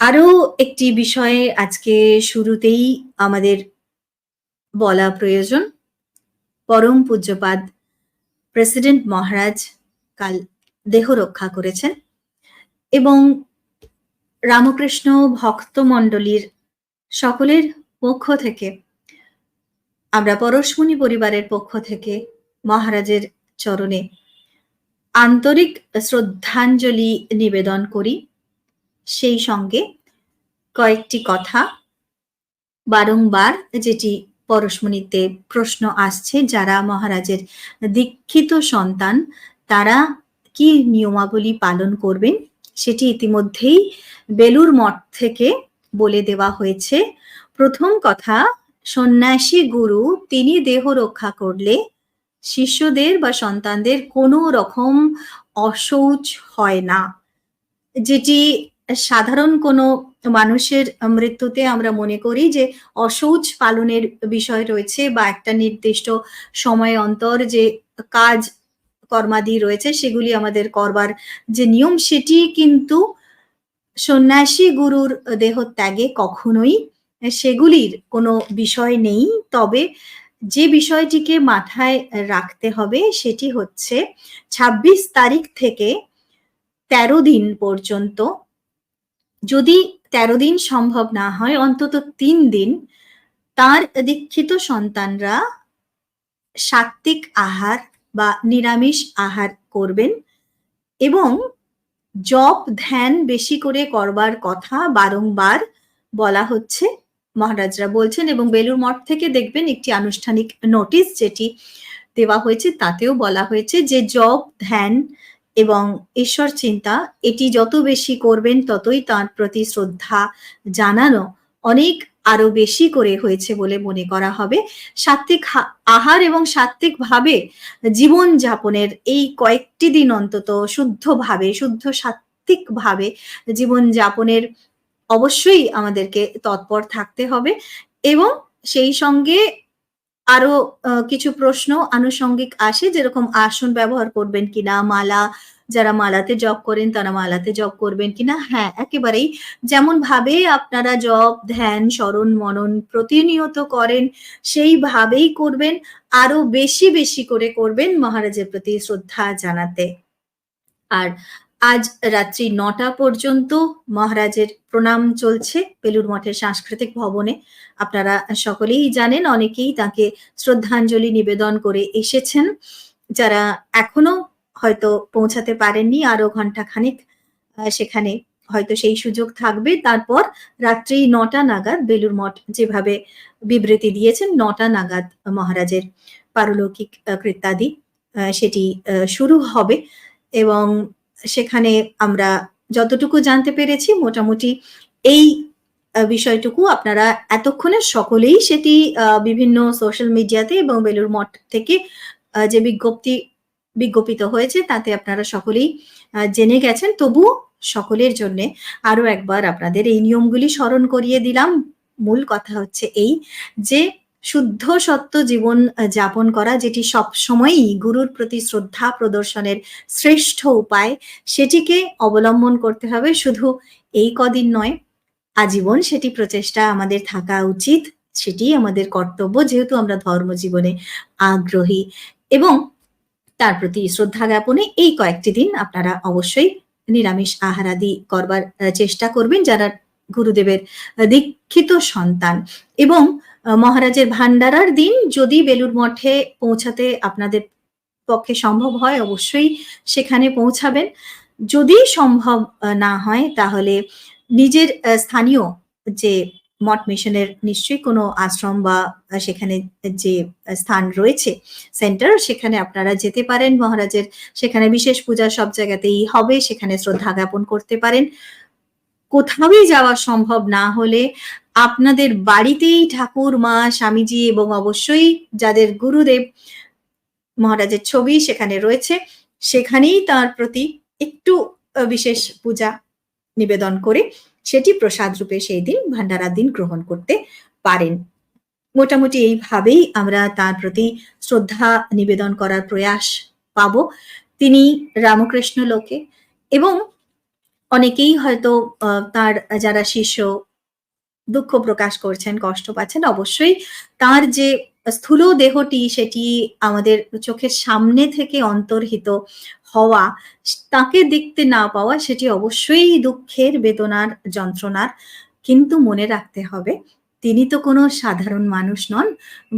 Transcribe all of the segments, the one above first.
আরও একটি বিষয়ে আজকে শুরুতেই আমাদের বলা প্রয়োজন। পরম পূজ্যপাদ প্রেসিডেন্ট মহারাজ কাল দেহ রক্ষা করেছেন এবং রামকৃষ্ণ ভক্তমণ্ডলীর সকলের পক্ষ থেকে, আমরা পরশমণি পরিবারের পক্ষ থেকে মহারাজের চরণে আন্তরিক শ্রদ্ধাঞ্জলি নিবেদন করি সেই সঙ্গে কয়েকটি কথা। বারংবার যেটি পরশমণিতে প্রশ্ন আসছে, যারা মহারাজের দীক্ষিত সন্তান, তারা কি নিয়মাবলী পালন করবেন? সেটি ইতিমধ্যেই বেলুর মঠ থেকে বলে দেওয়া হয়েছে। প্রথম কথা, সন্ন্যাসী গুরু, তিনি দেহ রক্ষা করলে শিষ্যদের বা সন্তানদের কোনো রকম অশৌচ হয় না। যেটি সাধারণ কোনো মানুষের মৃত্যুতে আমরা মনে করি যে অশৌচ পালনের বিষয় রয়েছে বা একটা নির্দিষ্ট সময় অন্তর যে কাজ কর্মাদি রয়েছে সেগুলি আমাদের করবার যে নিয়ম সেটি কিন্তু সন্ন্যাসী গুরুর দেহ ত্যাগে কখনোই সেগুলির কোনো বিষয় নেই। তবে যে বিষয়টিকে মাথায় রাখতে হবে সেটি হচ্ছে ২৬ তারিখ থেকে তেরো দিন পর্যন্ত যদি তেরো দিন সম্ভব না হয়, অন্তত তিন দিন, তার দীক্ষিত সন্তানরা সাত্ত্বিক আহার বা নিরামিষ আহার করবেন এবং জপ ধ্যান বেশি করে করবার কথা বারংবার বলা হচ্ছে, মহারাজরা বলছেন, এবং বেলুর মঠ থেকে দেখবেন একটি আনুষ্ঠানিক নোটিশ যেটি দেওয়া হয়েছে, তাতেও বলা হয়েছে যে জপ, ধ্যান এবং ঈশ্বর চিন্তা, এটি যত বেশি করবেন ততই তার প্রতি শ্রদ্ধা জানানো অনেক আরও বেশি করে হয়েছে বলে মনে করা হবে। সাত্ত্বিক আহার এবং সাত্ত্বিক ভাবে জীবন যাপনের এই কয়েকটি দিন অন্তত শুদ্ধভাবে, শুদ্ধ সাত্ত্বিক ভাবে জীবন যাপনের অবশ্যই আমাদেরকে তৎপর থাকতে হবে এবং সেই সঙ্গে আরও কিছু প্রশ্ন আনুষঙ্গিক আসে যেরকম আসন ব্যবহার করবেন কিনা, মালা, যারা মালাতে জব করেন তারা মালাতে জব করবেন কিনা? হ্যাঁ একেবারেই। যেমন ভাবে আপনারা জব ধ্যান, স্মরণ, মনন প্রতিনিয়ত করেন, সেইভাবেই করবেন, আরও বেশি বেশি করে করবেন মহারাজের প্রতি শ্রদ্ধা জানাতে। আর আজ রাত্রি নটা পর্যন্ত মহারাজের প্রণাম চলছে বেলুর মঠের সাংস্কৃতিক ভবনে। আপনারা সকলেই জানেন, অনেকেই তাকে শ্রদ্ধাঞ্জলি নিবেদন করে এসেছেন। যারা এখনও হয়তো পৌঁছাতে পারেননি, আরও ঘণ্টা খানিক সেখানে হয়তো সেই সুযোগ থাকবে। তারপর রাত্রি নটা নাগাদ বেলুর মঠ যেভাবে বিবৃতি দিয়েছেন, নটা নাগাদ মহারাজের পারলৌকিক কৃত্যাদি সেটি শুরু হবে এবং সেখানে আমরা যতটুকু জানতে পেরেছি, মোটামুটি এই বিষয়টুকু আপনারা এতক্ষণে সকলেই সেটি বিভিন্ন সোশ্যাল মিডিয়াতে এবং বেলুর মঠ থেকে যে বিজ্ঞপ্তি, বিজ্ঞপিত হয়েছে তাতে আপনারা সকলেই জেনে গেছেন। তবু সকলের জন্য আরও একবার আপনাদের এই নিয়মগুলি স্মরণ করিয়ে দিলাম। মূল কথা হচ্ছে এই যে শুদ্ধ সত্য জীবন যাপন করা, যেটি সব সময়ই গুরুর প্রতি শ্রদ্ধা প্রদর্শনের শ্রেষ্ঠ উপায়, সেটিকে অবলম্বন করতে হবে। শুধু এই কদিন নয়, আজীবন সেটি প্রচেষ্টা আমাদের থাকা উচিত, সেটি আমাদের কর্তব্য, যেহেতু আমরা ধর্ম জীবনে আগ্রহী। এবং তার প্রতি শ্রদ্ধা জ্ঞাপনে এই কয়েকটি দিন আপনারা অবশ্যই নিরামিষ আহারাদি করবার চেষ্টা করবেন। যারা গুরুদেবের দীক্ষিত সন্তান। এবং মহারাজের ভান্ডারার দিন যদি বেলুর মঠে পৌঁছাতে আপনাদের পক্ষে সম্ভব হয়, অবশ্যই সেখানে পৌঁছাবেন। যদি সম্ভব না হয়, তাহলে নিজের স্থানীয় যে মঠ মিশনের নিশ্চয়ই কোনো আশ্রম বা সেখানে যে স্থান রয়েছে, সেন্টার, সেখানে আপনারা যেতে পারেন। মহারাজের সেখানে বিশেষ পূজা সব জায়গাতেই হবে, সেখানে শ্রদ্ধা জ্ঞাপন করতে পারেন। কোথাওই যাওয়া সম্ভব না হলে আপনাদের বাড়িতেই ঠাকুর, মা, স্বামীজি এবং অবশ্যই যাদের গুরুদেব মহারাজের ছবি সেখানে রয়েছে, সেখানেই তার প্রতি একটু বিশেষ পূজা নিবেদন করে সেটি প্রসাদ রূপে সেই দিন ভান্ডারার দিন গ্রহণ করতে পারেন। মোটামুটি এইভাবেই আমরা তার প্রতি শ্রদ্ধা নিবেদন করার প্রয়াস পাব। তিনি রামকৃষ্ণ লোকে এবং অনেকেই হয়তো তার যারা শিষ্য দুঃখ প্রকাশ করছেন, কষ্ট পাচ্ছেন। অবশ্যই তার যে স্থূল দেহটি সেটি আমাদের চোখের সামনে থেকে অন্তর্হিত হওয়া, তাকে দেখতে না পাওয়া সেটি অবশ্যই দুঃখের, বেদনার, যন্ত্রণার। কিন্তু মনে রাখতে হবে তিনি তো কোনো সাধারণ মানুষ নন।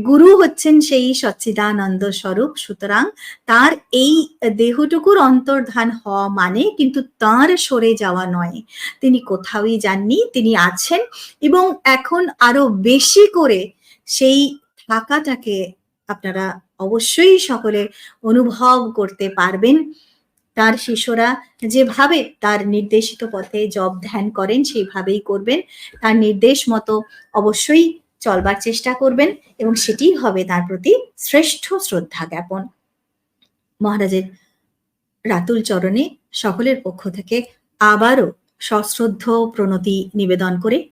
গুরু হচ্ছেন সেই সচ্চিদানন্দ স্বরূপ। সুতরাং তার এই দেহটুকুর অন্তর্ধান হওয়া মানে কিন্তু তাঁর সরে যাওয়া নয়। তিনি কোথাওই যাননি। তিনি আছেন এবং এখন আরও বেশি করে সেই থাকাটাকে আপনারা অবশ্যই সকলে অনুভব করতে পারবেন। তার শিষ্যরা যেভাবে তার নির্দেশিত পথে জব ধ্যান করেন, সেইভাবেই করবেন। তার নির্দেশ মতো অবশ্যই চলবার চেষ্টা করবেন এবং সেটিই হবে তার প্রতি শ্রেষ্ঠ শ্রদ্ধা জ্ঞাপন। মহারাজের রাতুল চরণে সকলের পক্ষ থেকে আবারও সশ্রদ্ধ প্রণতি নিবেদন করে